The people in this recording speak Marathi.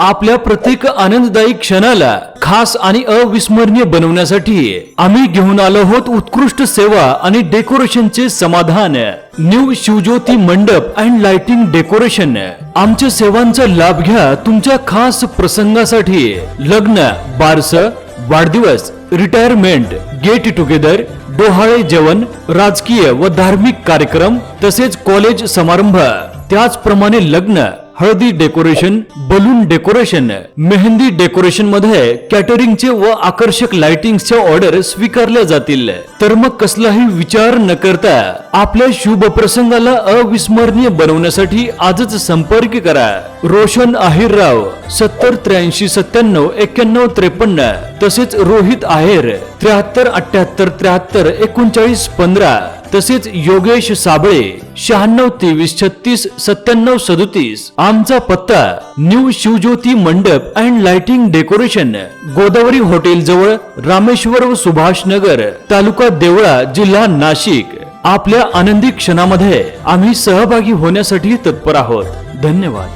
आपल्या प्रत्येक आनंददायी क्षणाला खास आणि अविस्मरणीय बनवण्यासाठी आम्ही घेऊन आलो आहोत उत्कृष्ट सेवा आणि डेकोरेशनचे समाधान. न्यू शिवज्योती मंडप अँड लाइटिंग डेकोरेशन आमच्या सेवांचा लाभ घ्या तुमच्या खास प्रसंगासाठी. लग्न बारस वाढदिवस रिटायरमेंट गेट टुगेदर डोहाळे जेवण राजकीय व धार्मिक कार्यक्रम तसेच कॉलेज समारंभ. त्याचप्रमाणे लग्न haldi decoration balloon decoration mehendi डेकोरेशनमध्ये कॅटरिंगचे व आकर्षक लाइटिंगच्या ऑर्डर स्वीकारल्या जातील. तर मग कसलाही विचार न करता आपल्या शुभ प्रसंगाला अविस्मरणीय बनवण्यासाठी आजच संपर्क करा. रोशन आहिरराव सत्तर त्र्याऐंशी सत्त्याण्णव एक्क्याण्णव त्रेपन्न. तसेच रोहित आहेर त्र्याहत्तर अठ्याहत्तर त्र्याहत्तर एकोणचाळीस पंधरा. तसेच योगेश साबळे शहाण्णव तेवीस छत्तीस सत्त्याण्णव सदोतीस. आमचा पत्ता new Shivajyoti mandap and lighting decoration Godavari hotel जवळ रामेश्वर व सुभाष नगर तालुका देवळा जिल्हा नाशिक. आपल्या आनंदी क्षणामध्ये आम्ही सहभागी होण्यासाठी तत्पर आहोत. धन्यवाद.